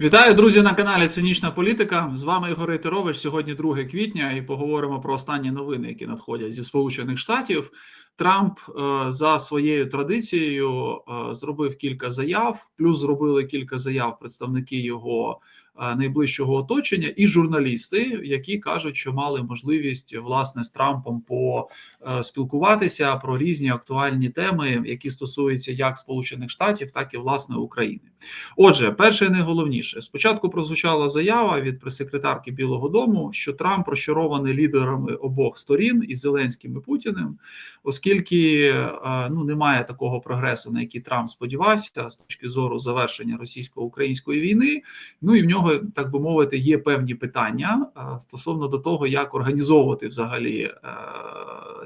Вітаю, друзі, на каналі Цинічна Політика. З вами Ігор Рейтерович. Сьогодні 2 квітня, і поговоримо про останні новини, які надходять зі Сполучених Штатів. Трамп е, за своєю традицією е, зробив кілька заяв, плюс зробили кілька заяв представники його е, найближчого оточення і журналісти, які кажуть, що мали можливість власне з Трампом поспілкуватися про різні актуальні теми, які стосуються як Сполучених Штатів, так і власне України. Отже, перше найголовніше спочатку прозвучала заява від прес-секретарки Білого Дому, що Трамп розчарований лідерами обох сторін і Зеленським і Путіним, оскільки е, ну немає такого прогресу, на який Трамп сподівався з точки зору завершення російсько-української війни. Ну і в нього, так би мовити, є певні питання е, стосовно до того, як організовувати взагалі е,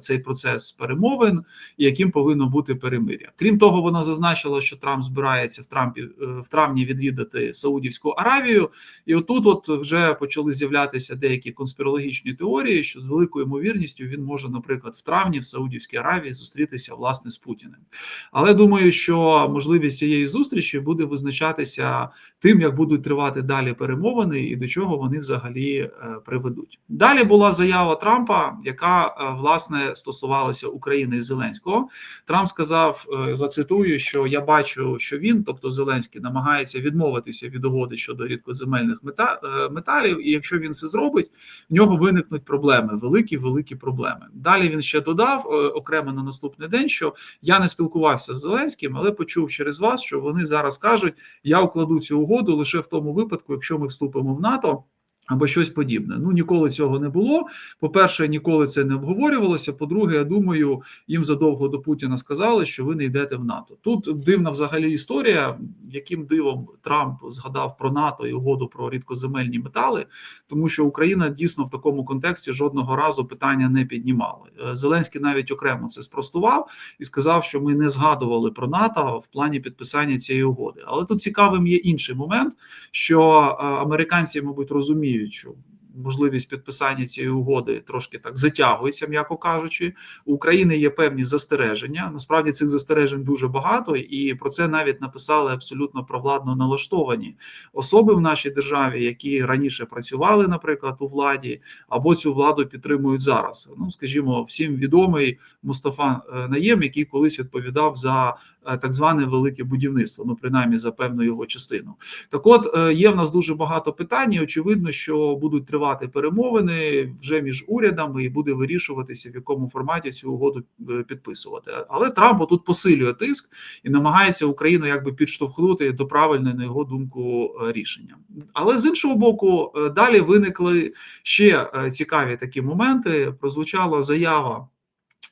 цей процес перемовин і яким повинно бути перемиря. Крім того, вона зазначила, що Трамп збирається в Трампі в травні відвідати Саудівську Аравію, і отут, от вже почали з'являтися деякі конспірологічні теорії, що з великою ймовірністю він може, наприклад, в травні в Саудівській Аравії зустрітися власне з Путіним. Але думаю, що можливість цієї зустрічі буде визначатися тим, як будуть тривати далі перемовини і до чого вони взагалі е, приведуть. Далі була заява Трампа, яка е, власне стосувалася України і Зеленського. Трамп сказав: е, зацитую, що я бачу, що він, тобто Зеленський, намагається відмовитися від угоди щодо рідкоземельних металів, і якщо він це зробить, в нього виникнуть проблеми, великі великі проблеми. Далі він ще додав окремо на наступний день, що я не спілкувався з Зеленським, але почув через вас, що вони зараз кажуть: я укладу цю угоду лише в тому випадку, якщо ми вступимо в НАТО. Або щось подібне. Ну ніколи цього не було. По-перше, ніколи це не обговорювалося. По-друге, я думаю, їм задовго до Путіна сказали, що ви не йдете в НАТО. Тут дивна взагалі історія, яким дивом Трамп згадав про НАТО і угоду про рідкоземельні метали, тому що Україна дійсно в такому контексті жодного разу питання не піднімала. Е, Зеленський навіть окремо це спростував і сказав, що ми не згадували про НАТО в плані підписання цієї угоди. Але тут цікавим є інший момент, що е, американці, мабуть, розуміють що можливість підписання цієї угоди трошки так затягується, м'яко кажучи. У України є певні застереження. Насправді цих застережень дуже багато, і про це навіть написали абсолютно провладно налаштовані особи в нашій державі, які раніше працювали, наприклад, у владі, або цю владу підтримують зараз. Ну, скажімо, всім відомий Мустафа е, Наєм, який колись відповідав за е, так зване велике будівництво, ну принаймні за певну його частину. Так, от е, є в нас дуже багато питань. і Очевидно, що будуть тривати тривати перемовини вже між урядами і буде вирішуватися, в якому форматі цю угоду е, підписувати. Але Трамп тут посилює тиск і намагається Україну якби підштовхнути до правильної на його думку е, рішення. Але з іншого боку, е, далі виникли ще цікаві такі моменти. Прозвучала заява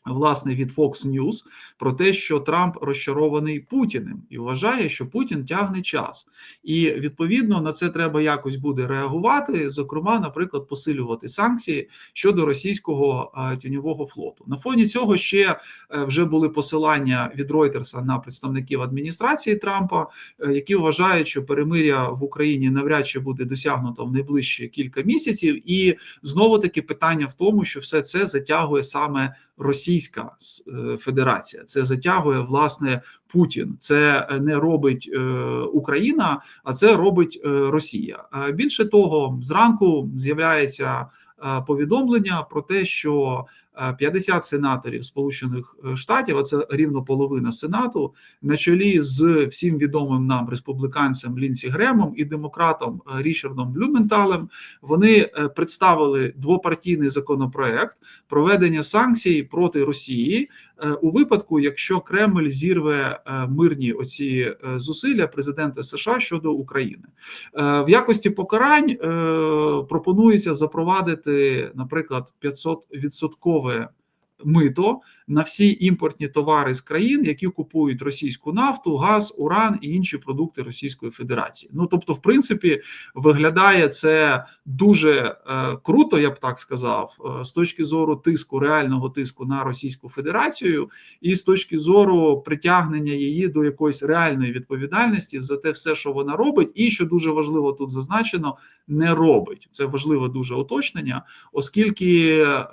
власне від Fox News про те, що Трамп розчарований Путіним і вважає, що Путін тягне час, і відповідно на це треба якось буде реагувати. Зокрема, наприклад, посилювати санкції щодо російського тіньового флоту. На фоні цього ще е, вже були посилання від Ройтерса на представників адміністрації Трампа, е, які вважають, що перемиря в Україні навряд чи буде досягнуто в найближчі кілька місяців, і знову таки питання в тому, що все це затягує саме Російська е, Федерація. Це затягує власне Путін. Це не робить е, Україна, а це робить е, Росія. Більше того, зранку з'являється повідомлення про те, що 50 сенаторів Сполучених е, Штатів, а це рівно половина сенату, на чолі з всім відомим нам республіканцем Лінсі Гремом і демократом е, Річардом Блюменталем, вони е, представили двопартійний законопроект проведення санкцій проти Росії у випадку, якщо Кремль зірве мирні оці зусилля президента США щодо України. В якості покарань пропонується запровадити, наприклад, 500 відсоткове мито на всі імпортні товари з країн, які купують російську нафту, газ, уран і інші продукти Російської Федерації. Ну тобто, в принципі, виглядає це дуже е, круто, я б так сказав, е, з точки зору тиску, реального тиску на Російську Федерацію, і з точки зору притягнення її до якоїсь реальної відповідальності за те, все, що вона робить, і що дуже важливо тут зазначено, не робить. Це важливе дуже уточнення, оскільки е,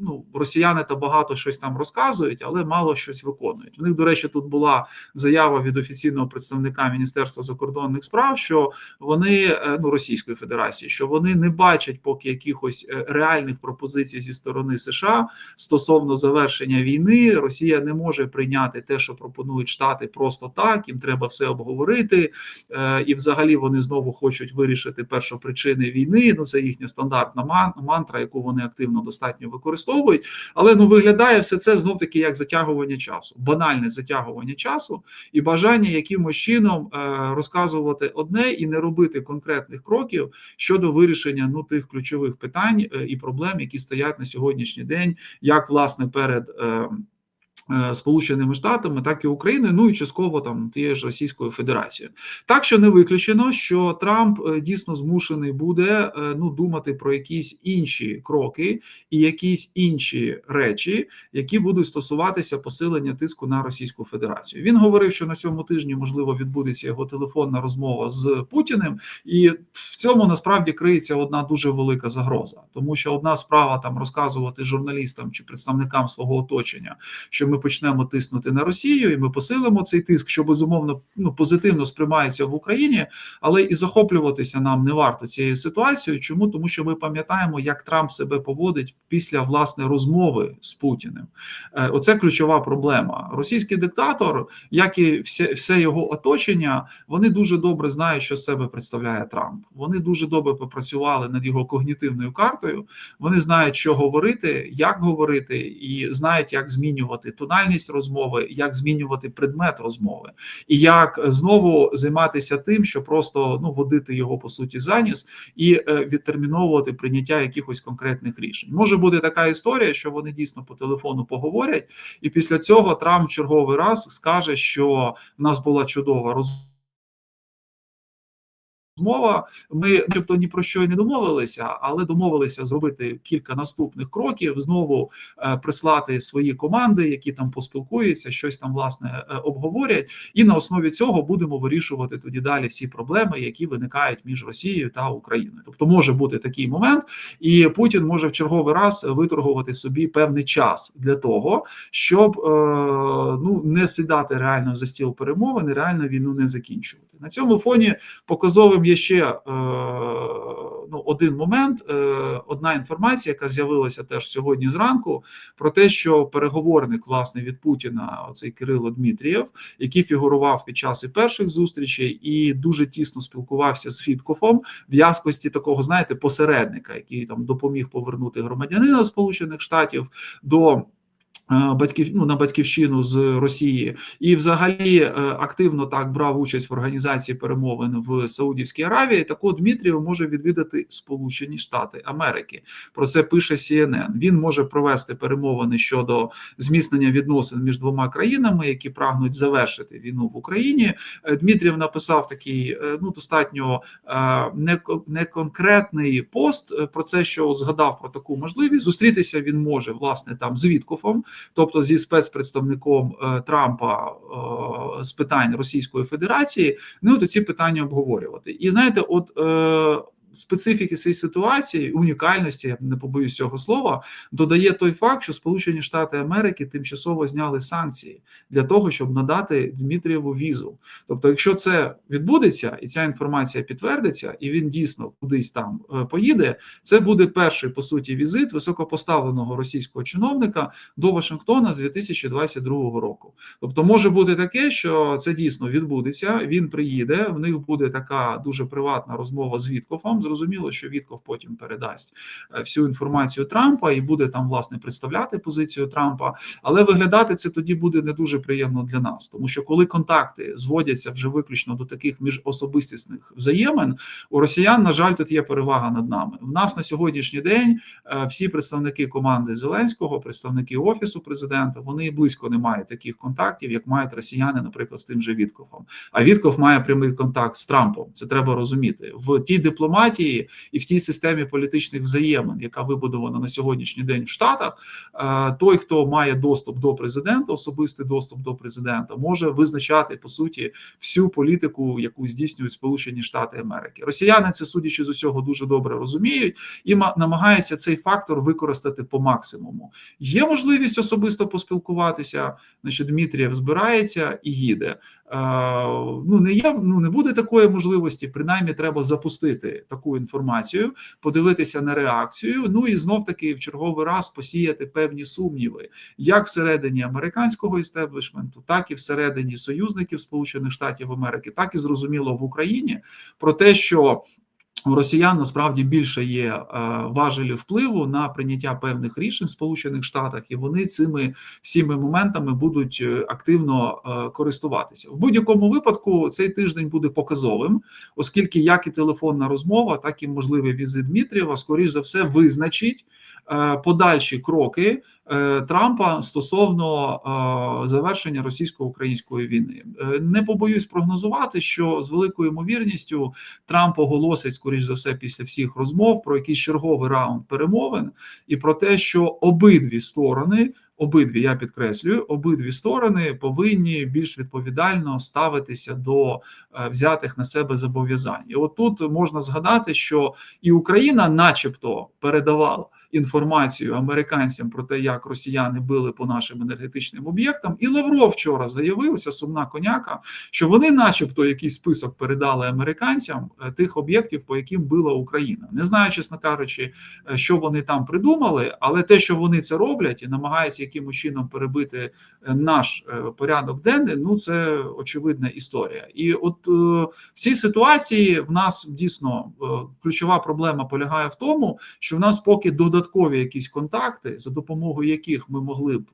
ну, росіяни та багато багато щось там розказують, але мало щось виконують. У них, до речі, тут була заява від офіційного представника Міністерства закордонних справ, що вони е, ну Російської Федерації, що вони не бачать поки якихось е, реальних пропозицій зі сторони США стосовно завершення війни. Росія не може прийняти те, що пропонують Штати, просто так. Їм треба все обговорити, е, і взагалі вони знову хочуть вирішити першопричини війни. Ну це їхня стандартна мантра, яку вони активно достатньо використовують. Але ну виглядає все це знов таки як затягування часу, банальне затягування часу і бажання якимось чином е, розказувати одне і не робити конкретних кроків щодо вирішення ну тих ключових питань е, і проблем, які стоять на сьогоднішній день, як власне перед. Е, Сполученими Штатами, так і Україною, ну і частково там тією ж Російською Федерацією. Так що не виключено, що Трамп е, дійсно змушений буде е, ну думати про якісь інші кроки і якісь інші речі, які будуть стосуватися посилення тиску на Російську Федерацію. Він говорив, що на цьому тижні можливо відбудеться його телефонна розмова з Путіним, і в цьому насправді криється одна дуже велика загроза, тому що одна справа там розказувати журналістам чи представникам свого оточення, що ми почнемо тиснути на Росію, і ми посилимо цей тиск, що безумовно ну позитивно сприймається в Україні, але і захоплюватися нам не варто цією ситуацією. Чому тому, що ми пам'ятаємо, як Трамп себе поводить після власне розмови з Путіним? Е, оце ключова проблема. Російський диктатор, як і все, все його оточення, вони дуже добре знають, що себе представляє Трамп. Вони дуже добре попрацювали над його когнітивною картою. Вони знають, що говорити, як говорити, і знають, як змінювати ту тональність розмови, як змінювати предмет розмови, і як знову займатися тим, що просто ну водити його по суті за ніс і е, відтерміновувати прийняття якихось конкретних рішень. Може бути така історія, що вони дійсно по телефону поговорять, і після цього Трамп черговий раз скаже, що в нас була чудова розмова розмова. Ми тобто ні про що й не домовилися, але домовилися зробити кілька наступних кроків, знову е, прислати свої команди, які там поспілкуються, щось там власне е, обговорять, і на основі цього будемо вирішувати тоді далі всі проблеми, які виникають між Росією та Україною. Тобто може бути такий момент, і Путін може в черговий раз виторгувати собі певний час для того, щоб е, ну не сідати реально за стіл перемовин, реально війну не закінчувати. На цьому фоні показовим є ще е, ну, один момент, е, одна інформація, яка з'явилася теж сьогодні зранку, про те, що переговорник власне від Путіна, оцей Кирило Дмитрієв, який фігурував під час і перших зустрічей, і дуже тісно спілкувався з Фіткофом в якості такого, знаєте, посередника, який там допоміг повернути громадянина Сполучених Штатів до. Е, батьків ну, на батьківщину з Росії і, взагалі, е, активно так брав участь в організації перемовин в Саудівській Аравії. Так от Дмитрів може відвідати Сполучені Штати Америки. Про це пише CNN. Він може провести перемовини щодо зміцнення відносин між двома країнами, які прагнуть завершити війну в Україні. Е, написав такий ну достатньо неконкретний пост про це, що от згадав про таку можливість. Зустрітися він може власне там з Віткофом тобто зі спецпредставником е, Трампа е, з питань Російської Федерації, ну то ці питання обговорювати. І знаєте, от. Специфіки цієї ситуації, унікальності, я не побоюсь цього слова, додає той факт, що Сполучені Штати Америки тимчасово зняли санкції для того, щоб надати Дмитрієву візу. Тобто, якщо це відбудеться, і ця інформація підтвердиться, і він дійсно кудись там е, поїде, це буде перший по суті візит високопоставленого російського чиновника до Вашингтона з 2022 року. Тобто, може бути таке, що це дійсно відбудеться. Він приїде, в них буде така дуже приватна розмова з Віткофом. Зрозуміло, що Вітков потім передасть е, всю інформацію Трампа і буде там власне представляти позицію Трампа. Але виглядати це тоді буде не дуже приємно для нас, тому що коли контакти зводяться вже виключно до таких міжособистісних взаємин, у росіян, на жаль, тут є перевага над нами. У нас на сьогоднішній день е, всі представники команди Зеленського, представники офісу президента, вони близько не мають таких контактів, як мають росіяни, наприклад, з тим же Вітковом. А Вітков має прямий контакт з Трампом. Це треба розуміти в тій дипломатії дипломатії і в тій системі політичних взаємин, яка вибудована на сьогоднішній день в Штатах, е, той, хто має доступ до президента, особистий доступ до президента, може визначати по суті всю політику, яку здійснюють Сполучені Штати Америки. Росіяни це судячи з усього дуже добре розуміють і намагаються цей фактор використати по максимуму. Є можливість особисто поспілкуватися. Значить, Дмитрієв збирається і їде. Ну не є, ну не буде такої можливості. Принаймні, треба запустити таку інформацію, подивитися на реакцію. Ну і знов таки в черговий раз посіяти певні сумніви, як всередині американського істеблішменту, так і всередині союзників Сполучених Штатів Америки, так і зрозуміло в Україні про те, що у росіян насправді більше є е, важелів впливу на прийняття певних рішень в Сполучених Штатах, і вони цими всіми моментами будуть е, активно е, користуватися. В будь-якому випадку цей тиждень буде показовим, оскільки як і телефонна розмова, так і можливий візит Дмитрієва, скоріш за все, визначить подальші кроки Трампа стосовно завершення російсько-української війни. Не побоюсь прогнозувати, що з великою ймовірністю Трамп оголосить скоріш за все, після всіх розмов про якийсь черговий раунд перемовин і про те, що обидві сторони, обидві я підкреслюю, обидві сторони повинні більш відповідально ставитися до е, взятих на себе зобов'язань. І тут можна згадати, що і Україна, начебто, передавала інформацію американцям про те, як росіяни били по нашим енергетичним об'єктам, і Лавров вчора заявився сумна коняка, що вони, начебто, якийсь список передали американцям е, тих об'єктів, по яким била Україна. Не знаю, чесно кажучи, е, що вони там придумали, але те, що вони це роблять і намагаються якимось чином перебити е, наш порядок денний, ну це очевидна історія. І от в цій ситуації в нас дійсно ключова проблема полягає в тому, що в нас поки додатково додаткові якісь контакти, за допомогою яких ми могли б,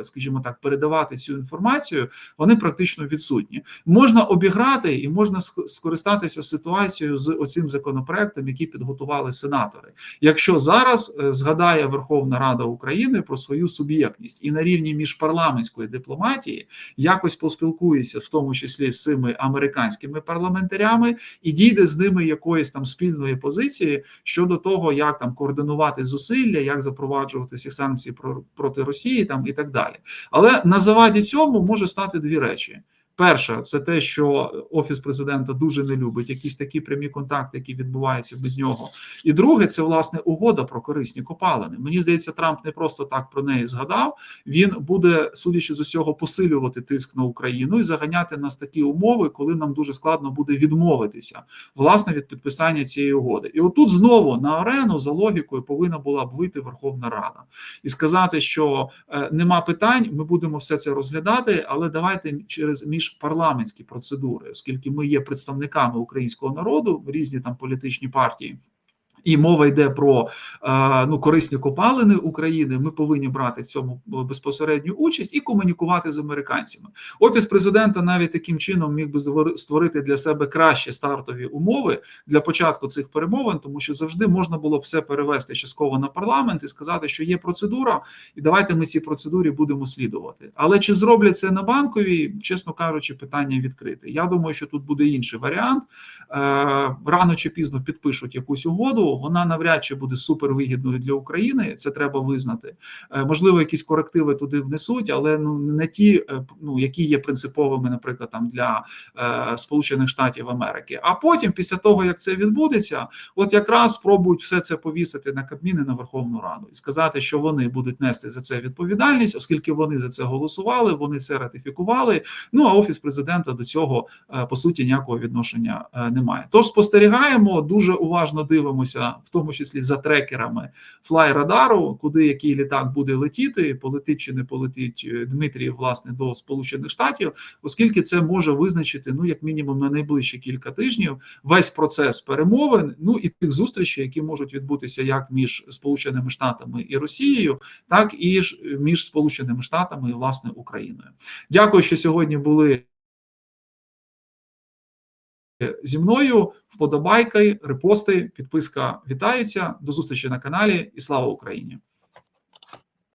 е, скажімо так, передавати цю інформацію, вони практично відсутні. Можна обіграти і можна скористатися ситуацією з оцим законопроектом, який підготували сенатори. Якщо зараз е, згадає Верховна Рада України про свою суб'єктність і на рівні міжпарламентської дипломатії якось поспілкується, в тому числі з цими американськими парламентарями, і дійде з ними якоїсь там спільної позиції щодо того, як там координувати зусилля зусилля, як запроваджувати ці санкції проти Росії, там і так далі. Але на заваді цьому може стати дві речі. Перше, це те, що офіс президента дуже не любить якісь такі прямі контакти, які відбуваються без нього. І друге, це власне угода про корисні копалини. Мені здається, Трамп не просто так про неї згадав. Він буде, судячи з усього, посилювати тиск на Україну і заганяти нас такі умови, коли нам дуже складно буде відмовитися власне від підписання цієї угоди. І отут знову на арену за логікою повинна була б вийти Верховна Рада і сказати, що е, нема питань, ми будемо все це розглядати, але давайте через між парламентські процедури, оскільки ми є представниками українського народу, різні там політичні партії. І мова йде про ну корисні копалини України. Ми повинні брати в цьому безпосередню участь і комунікувати з американцями. Офіс президента навіть таким чином міг би створити для себе кращі стартові умови для початку цих перемовин, тому що завжди можна було все перевести частково на парламент і сказати, що є процедура, і давайте ми цій процедурі будемо слідувати. Але чи зроблять це на банковій, чесно кажучи, питання відкрите. Я думаю, що тут буде інший варіант. Е, рано чи пізно підпишуть якусь угоду вона навряд чи буде супервигідною для України. Це треба визнати. Е, можливо, якісь корективи туди внесуть, але ну не ті, е, ну які є принциповими, наприклад, там для е, Сполучених Штатів Америки. А потім, після того як це відбудеться, от якраз спробують все це повісити на Кабмін і на Верховну Раду і сказати, що вони будуть нести за це відповідальність, оскільки вони за це голосували, вони це ратифікували. Ну а офіс президента до цього по суті ніякого відношення немає. Тож спостерігаємо дуже уважно дивимося в тому числі за трекерами флай-радару, куди який літак буде летіти, полетить чи не полетить е, Дмитрієв, власне, до Сполучених Штатів, оскільки це може визначити ну як мінімум на найближчі кілька тижнів весь процес перемовин, ну і тих зустрічей, які можуть відбутися як між Сполученими Штатами і Росією, так і ж між Сполученими Штатами і власне Україною. Дякую, що сьогодні були зі мною. Вподобайки, репости, підписка вітаються. До зустрічі на каналі і слава Україні!